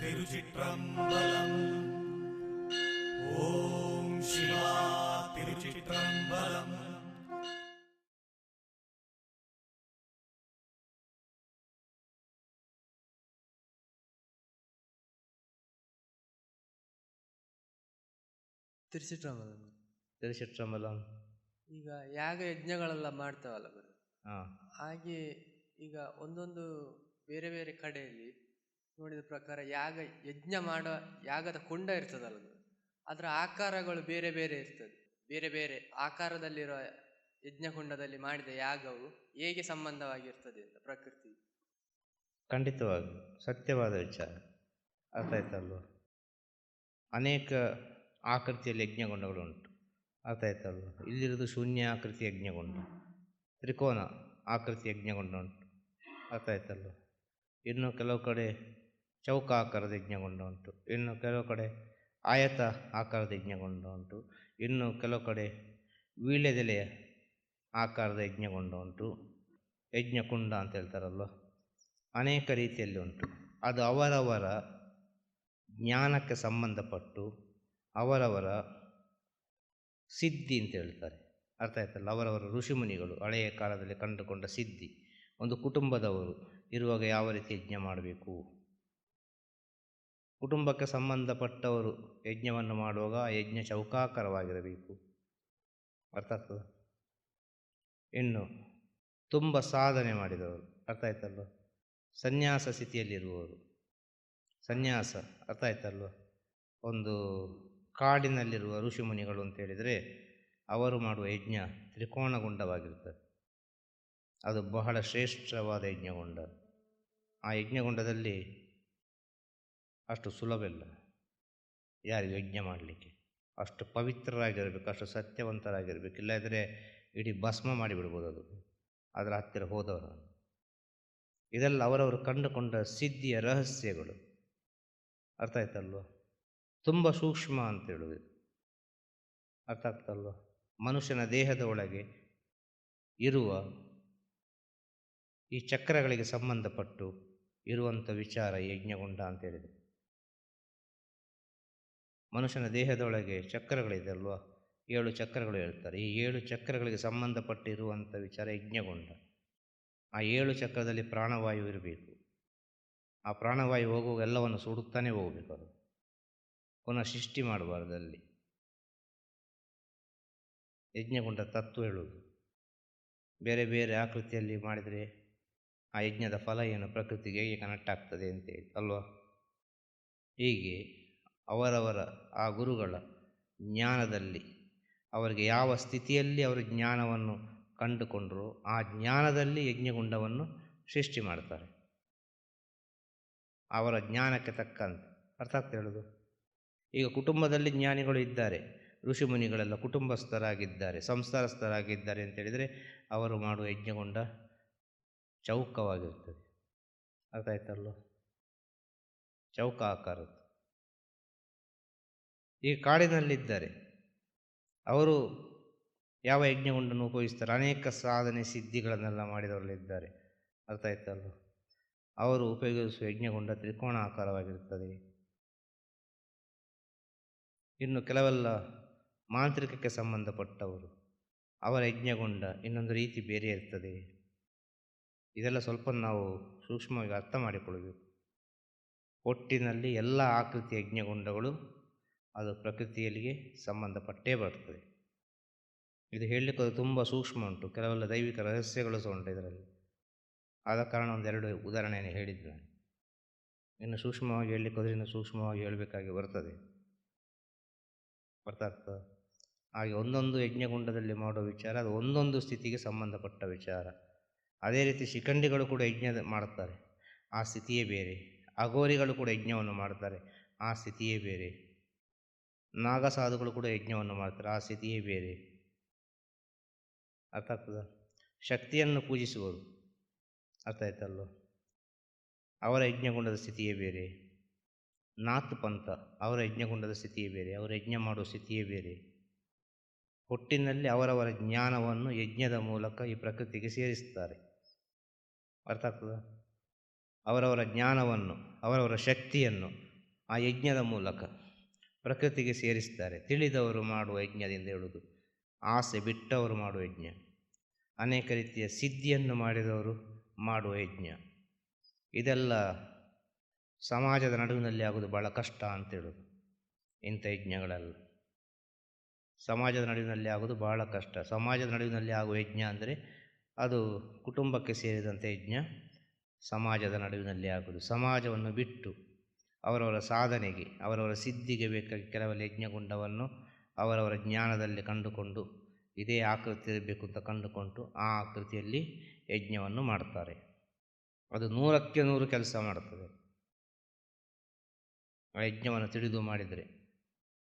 திருச்சிற்றம்பலம் ஓம் சிவா திருச்சிற்றம்பலம் ತಿರ್ಸಿಟ್ರಂಬಲಂ ತಿರುಚಿಟ್ರಂಬಲಂ ಈಗ ಯಾಗ ಯಜ್ಞಗಳೆಲ್ಲ ಮಾಡ್ತಾವಲ್ಲ ಗುರು ಹಾಂ ಹಾಗೆ ಈಗ ಒಂದೊಂದು ಬೇರೆ ಬೇರೆ ಕಡೆಯಲ್ಲಿ ನೋಡಿದ ಪ್ರಕಾರ ಯಾಗ, ಯಜ್ಞ ಮಾಡುವ ಯಾಗದ ಕುಂಡ ಇರ್ತದಲ್ಲ ಅದರ ಆಕಾರಗಳು ಬೇರೆ ಬೇರೆ ಇರ್ತದೆ. ಬೇರೆ ಬೇರೆ ಆಕಾರದಲ್ಲಿರುವ ಯಜ್ಞಕುಂಡದಲ್ಲಿ ಮಾಡಿದ ಯಾಗವು ಹೇಗೆ ಸಂಬಂಧವಾಗಿರ್ತದೆ ಅಂತ ಪ್ರಕೃತಿ. ಖಂಡಿತವಾಗಿ. ಸತ್ಯವಾದ ವಿಚಾರ. ಅರ್ಥ ಆಯ್ತಲ್ವ? ಅನೇಕ ಆಕೃತಿಯಲ್ಲಿ ಯಜ್ಞಗೊಂಡಗಳು ಉಂಟು. ಅರ್ಥ ಆಯ್ತಲ್ವ? ಇಲ್ಲಿರೋದು ಶೂನ್ಯ ಆಕೃತಿ ಯಜ್ಞಗೊಂಡ ತ್ರಿಕೋನ ಆಕೃತಿ ಯಜ್ಞಗೊಂಡ ಉಂಟು. ಅರ್ಥ ಆಯ್ತಲ್ವ? ಇನ್ನು ಕೆಲವು ಕಡೆ ಚೌಕ ಆಕಾರದ ಯಜ್ಞಗೊಂಡ ಉಂಟು ಇನ್ನು ಕೆಲವು ಕಡೆ ಆಯತ ಆಕಾರದ ಯಜ್ಞಗೊಂಡ ಉಂಟು ಇನ್ನು ಕೆಲವು ಕಡೆ ವೀಳ್ಯದೆಲೆಯ ಆಕಾರದ ಯಜ್ಞಗೊಂಡ ಉಂಟು ಯಜ್ಞಕುಂಡ ಅಂತ ಹೇಳ್ತಾರಲ್ವ ಅನೇಕ ರೀತಿಯಲ್ಲಿ ಉಂಟು. ಅದು ಅವರವರ ಜ್ಞಾನಕ್ಕೆ ಸಂಬಂಧಪಟ್ಟು ಅವರವರ ಸಿದ್ಧಿ ಅಂತ ಹೇಳ್ತಾರೆ ಅರ್ಥ ಆಯ್ತಲ್ಲ? ಅವರವರ ಋಷಿಮುನಿಗಳು ಹಳೆಯ ಕಾಲದಲ್ಲಿ ಕಂಡುಕೊಂಡ ಸಿದ್ಧಿ. ಒಂದು ಕುಟುಂಬದವರು ಇರುವಾಗ ಯಾವ ರೀತಿ ಯಜ್ಞ ಮಾಡಬೇಕು? ಕುಟುಂಬಕ್ಕೆ ಸಂಬಂಧಪಟ್ಟವರು ಯಜ್ಞವನ್ನು ಮಾಡುವಾಗ ಆ ಯಜ್ಞ ಚೌಕಾಕಾರವಾಗಿರಬೇಕು ಅರ್ಥ ಆಗ್ತದ? ಇನ್ನು ತುಂಬ ಸಾಧನೆ ಮಾಡಿದವರು, ಅರ್ಥ ಆಯ್ತಲ್ವ? ಸನ್ಯಾಸ ಸ್ಥಿತಿಯಲ್ಲಿರುವವರು. ಸನ್ಯಾಸ, ಅರ್ಥ ಆಯ್ತಲ್ವ? ಒಂದು ಕಾಡಿನಲ್ಲಿರುವ ಋಷಿಮುನಿಗಳು ಅಂತ ಹೇಳಿದರೆ ಅವರು ಮಾಡುವ ಯಜ್ಞ ತ್ರಿಕೋಣಗುಂಡವಾಗಿರ್ತದೆ ಅದು ಬಹಳ ಶ್ರೇಷ್ಠವಾದ ಯಜ್ಞಗುಂಡ. ಆ ಯಜ್ಞಗುಂಡದಲ್ಲಿ ಅಷ್ಟು ಸುಲಭ ಇಲ್ಲ. ಯಾರು ಯಜ್ಞ ಮಾಡಲಿಕ್ಕೆ? ಅಷ್ಟು ಪವಿತ್ರರಾಗಿರಬೇಕು, ಅಷ್ಟು ಸತ್ಯವಂತರಾಗಿರಬೇಕು. ಇಲ್ಲದಿದ್ದರೆ ಇಡೀ ಭಸ್ಮ ಮಾಡಿಬಿಡ್ಬೋದು ಅದು. ಅದರ ಹತ್ತಿರ ಹೋದವರು. ಇದೆಲ್ಲ ಅವರವರು ಕಂಡುಕೊಂಡ ಸಿದ್ಧಿಯ ರಹಸ್ಯಗಳು. ಅರ್ಥ ಆಯ್ತಲ್ವ? ತುಂಬ ಸೂಕ್ಷ್ಮ ಅಂತ ಹೇಳುವುದು. ಅರ್ಥ ಆಗ್ತಲ್ವ? ಮನುಷ್ಯನ ದೇಹದ ಒಳಗೆ ಇರುವ ಈ ಚಕ್ರಗಳಿಗೆ ಸಂಬಂಧಪಟ್ಟು ಇರುವಂಥ ವಿಚಾರ ಯಜ್ಞಗೊಂಡ ಅಂತ ಹೇಳಿದೆ ಮನುಷ್ಯನ ದೇಹದೊಳಗೆ ಚಕ್ರಗಳಿದೆಯಲ್ವ ಏಳು ಚಕ್ರಗಳು ಹೇಳ್ತಾರೆ. ಈ ಏಳು ಚಕ್ರಗಳಿಗೆ ಸಂಬಂಧಪಟ್ಟಿರುವಂಥ ವಿಚಾರ ಯಜ್ಞಗೊಂಡ. ಆ ಏಳು ಚಕ್ರದಲ್ಲಿ ಪ್ರಾಣವಾಯು ಇರಬೇಕು. ಆ ಪ್ರಾಣವಾಯು ಹೋಗುವಾಗ ಎಲ್ಲವನ್ನು ಸುಡುತ್ತಾನೆ ಹೋಗಬೇಕು ಅದು. ಪುನಃ ಸೃಷ್ಟಿ ಮಾಡಬಾರ್ದು ಅಲ್ಲಿ. ಯಜ್ಞಗೊಂಡ ತತ್ವ ಹೇಳುವುದು. ಬೇರೆ ಬೇರೆ ಆಕೃತಿಯಲ್ಲಿ ಮಾಡಿದರೆ ಆ ಯಜ್ಞದ ಫಲ ಏನು? ಪ್ರಕೃತಿಗೆ ಹೇಗೆ ಕನೆಕ್ಟ್ ಆಗ್ತದೆ ಅಂತೇಳಿ ಅಲ್ವಾ? ಹೀಗೆ ಅವರವರ ಆ ಗುರುಗಳ ಜ್ಞಾನದಲ್ಲಿ, ಅವರಿಗೆ ಯಾವ ಸ್ಥಿತಿಯಲ್ಲಿ ಅವರು ಜ್ಞಾನವನ್ನು ಕಂಡುಕೊಂಡರು ಆ ಜ್ಞಾನದಲ್ಲಿ ಯಜ್ಞಗುಂಡವನ್ನು ಸೃಷ್ಟಿ ಮಾಡ್ತಾರೆ. ಅವರ ಜ್ಞಾನಕ್ಕೆ ತಕ್ಕಂತೆ. ಅರ್ಥ ಆಗ್ತಾ ಹೇಳೋದು, ಈಗ ಕುಟುಂಬದಲ್ಲಿ ಜ್ಞಾನಿಗಳು ಇದ್ದಾರೆ, ಋಷಿಮುನಿಗಳೆಲ್ಲ ಕುಟುಂಬಸ್ಥರಾಗಿದ್ದಾರೆ, ಸಂಸಾರಸ್ಥರಾಗಿದ್ದಾರೆ ಅಂತ ಹೇಳಿದರೆ ಅವರು ಮಾಡುವ ಯಜ್ಞಗುಂಡ ಚೌಕವಾಗಿರ್ತದೆ ಅರ್ಥ ಆಯ್ತಲ್ಲ ಚೌಕ ಆಕಾರದ್ದು ಈ ಕಾಡಿನಲ್ಲಿದ್ದಾರೆ ಅವರು ಯಾವ ಯಜ್ಞಗುಂಡನ್ನು ಉಪಯೋಗಿಸ್ತಾರೆ? ಅನೇಕ ಸಾಧನೆ ಸಿದ್ಧಿಗಳನ್ನೆಲ್ಲ ಮಾಡಿದವರಲ್ಲಿದ್ದಾರೆ. ಅರ್ಥ ಆಯ್ತಲ್ವ? ಅವರು ಉಪಯೋಗಿಸುವ ಯಜ್ಞಗುಂಡ ತ್ರಿಕೋಣ ಆಕಾರವಾಗಿರುತ್ತದೆ ಇನ್ನು ಕೆಲವೆಲ್ಲ ಮಾಂತ್ರಿಕಕ್ಕೆ ಸಂಬಂಧಪಟ್ಟವರು, ಅವರ ಯಜ್ಞಗೊಂಡ ಇನ್ನೊಂದು ರೀತಿ ಬೇರೆ ಇರ್ತದೆ. ಇದೆಲ್ಲ ಸ್ವಲ್ಪ ನಾವು ಸೂಕ್ಷ್ಮವಾಗಿ ಅರ್ಥ ಮಾಡಿಕೊಳ್ಳಬೇಕು. ಒಟ್ಟಿನಲ್ಲಿ ಎಲ್ಲ ಆಕೃತಿ ಯಜ್ಞಗೊಂಡಗಳು ಅದು ಪ್ರಕೃತಿಯಲ್ಲಿಗೆ ಸಂಬಂಧಪಟ್ಟೇ ಬರ್ತದೆ ಇದು ಹೇಳಲಿಕ್ಕೆ ಅದು ತುಂಬ ಸೂಕ್ಷ್ಮ ಉಂಟು. ಕೆಲವೆಲ್ಲ ದೈವಿಕ ರಹಸ್ಯಗಳು ಸಹ ಉಂಟು ಇದರಲ್ಲಿ. ಆದ ಕಾರಣ ಒಂದೆರಡು ಉದಾಹರಣೆಯನ್ನು ಹೇಳಿದ್ದು ನಾನು ಇನ್ನು ಸೂಕ್ಷ್ಮವಾಗಿ ಹೇಳಲಿಕ್ಕೆ ಹೋದರೆ ಇನ್ನು ಸೂಕ್ಷ್ಮವಾಗಿ ಹೇಳಬೇಕಾಗಿ ಬರ್ತದೆ ಆಗ್ತದೆ ಹಾಗೆ ಒಂದೊಂದು ಯಜ್ಞಗುಂಡದಲ್ಲಿ ಮಾಡೋ ವಿಚಾರ, ಅದು ಒಂದೊಂದು ಸ್ಥಿತಿಗೆ ಸಂಬಂಧಪಟ್ಟ ವಿಚಾರ. ಅದೇ ರೀತಿ ಶಿಖಂಡಿಗಳು ಕೂಡ ಯಜ್ಞ ಮಾಡ್ತಾರೆ ಆ ಸ್ಥಿತಿಯೇ ಬೇರೆ. ಅಘೋರಿಗಳು ಕೂಡ ಯಜ್ಞವನ್ನು ಮಾಡ್ತಾರೆ ಆ ಸ್ಥಿತಿಯೇ ಬೇರೆ. ನಾಗಸಾಧುಗಳು ಕೂಡ ಯಜ್ಞವನ್ನು ಮಾಡ್ತಾರೆ. ಆ ಸ್ಥಿತಿಯೇ ಬೇರೆ. ಅರ್ಥ ಆಗ್ತದ? ಶಕ್ತಿಯನ್ನು ಪೂಜಿಸುವರು ಅರ್ಥ ಆಯ್ತಲ್ಲೋ ಅವರ ಯಜ್ಞಗುಂಡದ ಸ್ಥಿತಿಯೇ ಬೇರೆ. ನಾತ್ ಪಂಥ, ಅವರ ಯಜ್ಞಗುಂಡದ ಸ್ಥಿತಿಯೇ ಬೇರೆ. ಅವರ ಯಜ್ಞ ಮಾಡುವ ಸ್ಥಿತಿಯೇ ಬೇರೆ. ಹುಟ್ಟಿನಲ್ಲಿ ಅವರವರ ಜ್ಞಾನವನ್ನು ಯಜ್ಞದ ಮೂಲಕ ಈ ಪ್ರಕೃತಿಗೆ ಸೇರಿಸ್ತಾರೆ ಅರ್ಥ ಆಗ್ತದ? ಅವರವರ ಜ್ಞಾನವನ್ನು, ಅವರವರ ಶಕ್ತಿಯನ್ನು ಆ ಯಜ್ಞದ ಮೂಲಕ ಪ್ರಕೃತಿಗೆ ಸೇರಿಸ್ತಾರೆ. ತಿಳಿದವರು ಮಾಡುವ ಯಜ್ಞದಿಂದ ಹೇಳುವುದು ಆಸೆ ಬಿಟ್ಟವರು ಮಾಡುವ ಯಜ್ಞ. ಅನೇಕ ರೀತಿಯ ಸಿದ್ಧಿಯನ್ನು ಮಾಡಿದವರು ಮಾಡುವ ಯಜ್ಞ. ಇದೆಲ್ಲ ಸಮಾಜದ ನಡುವಿನಲ್ಲಿ ಆಗೋದು ಭಾಳ ಕಷ್ಟ ಅಂತ ಹೇಳೋದು. ಇಂಥ ಯಜ್ಞಗಳೆಲ್ಲ. ಸಮಾಜದ ನಡುವಿನಲ್ಲಿ ಆಗೋದು ಭಾಳ ಕಷ್ಟ. ಸಮಾಜದ ನಡುವಿನಲ್ಲಿ ಆಗುವ ಯಜ್ಞ ಅಂದರೆ ಅದು ಕುಟುಂಬಕ್ಕೆ ಸೇರಿದಂಥ ಯಜ್ಞ. ಸಮಾಜದ ನಡುವಿನಲ್ಲಿ ಆಗೋದು ಸಮಾಜವನ್ನು ಬಿಟ್ಟು ಅವರವರ ಸಾಧನೆಗೆ, ಅವರವರ ಸಿದ್ಧಿಗೆ ಬೇಕಾಗಿ ಕೆಲವೆಲ್ಲ ಯಜ್ಞಗುಂಡವನ್ನು ಅವರವರ ಜ್ಞಾನದಲ್ಲಿ ಕಂಡುಕೊಂಡು, ಇದೇ ಆಕೃತಿ ಇರಬೇಕು ಅಂತ ಕಂಡುಕೊಂಡು ಆ ಆಕೃತಿಯಲ್ಲಿ ಯಜ್ಞವನ್ನು ಮಾಡ್ತಾರೆ. ಅದು ನೂರಕ್ಕೆ ನೂರು ಕೆಲಸ ಮಾಡ್ತದೆ. ಆ ಯಜ್ಞವನ್ನು ತಿಳಿದು ಮಾಡಿದರೆ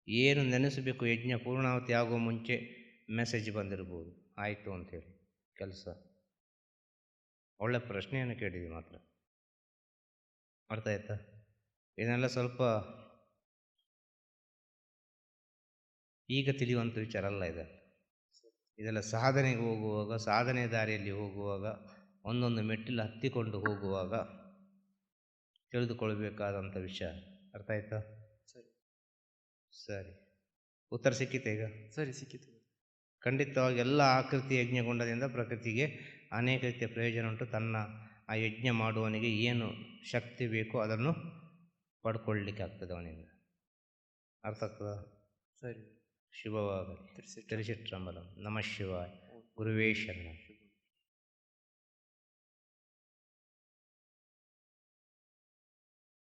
ಏನು ನೆನೆಸಬೇಕು, ಯಜ್ಞ ಪೂರ್ಣಾವತಿ ಆಗುವ ಮುಂಚೆ ಮೆಸೇಜ್ ಬಂದಿರ್ಬೋದು ಆಯಿತು ಅಂತೇಳಿ ಕೆಲಸ. ಒಳ್ಳೆ ಪ್ರಶ್ನೆಯನ್ನು ಕೇಳಿದ್ವಿ ಮಾತ್ರ. ಅರ್ಥ ಆಯ್ತಾ? ಇದನ್ನೆಲ್ಲ ಸ್ವಲ್ಪ ಈಗ ತಿಳಿಯುವಂಥ ವಿಚಾರ ಅಲ್ಲ ಇದೆ. ಇದೆಲ್ಲ ಸಾಧನೆಗೆ ಹೋಗುವಾಗ ಸಾಧನೆ ದಾರಿಯಲ್ಲಿ ಹೋಗುವಾಗ ಒಂದೊಂದು ಮೆಟ್ಟಿಲು ಹತ್ತಿಕೊಂಡು ಹೋಗುವಾಗ ತಿಳಿದುಕೊಳ್ಬೇಕಾದಂಥ ವಿಷಯ. ಅರ್ಥ ಆಯ್ತಾ? ಸರಿ. ಸರಿ. ಉತ್ತರ ಸಿಕ್ಕಿತೆ ಈಗ? ಸರಿ ಸಿಕ್ಕಿತು. ಖಂಡಿತವಾಗಿ ಎಲ್ಲ ಆಕೃತಿ ಯಜ್ಞಗೊಂಡದಿಂದ ಪ್ರಕೃತಿಗೆ ಅನೇಕ ರೀತಿಯ ಪ್ರಯೋಜನ ಉಂಟು. ತನ್ನ ಆ ಯಜ್ಞ ಮಾಡುವವನಿಗೆ ಏನು ಶಕ್ತಿ ಬೇಕೋ ಅದನ್ನು ಪಡ್ಕೊಳ್ಳಿಕ್ಕೆ ಆಗ್ತದೆ ಅವನಿಂದ. ಅರ್ಥ ಆಗ್ತದ? ಸರಿ. ಶುಭವಾಗಲಿ ತಿಳಿಸಿ ತಿರುಚಿಟ್ರಂಬಲಂ ನಮಃ ಶಿವಾಯ. ಗುರುವೇ ಶರಣ.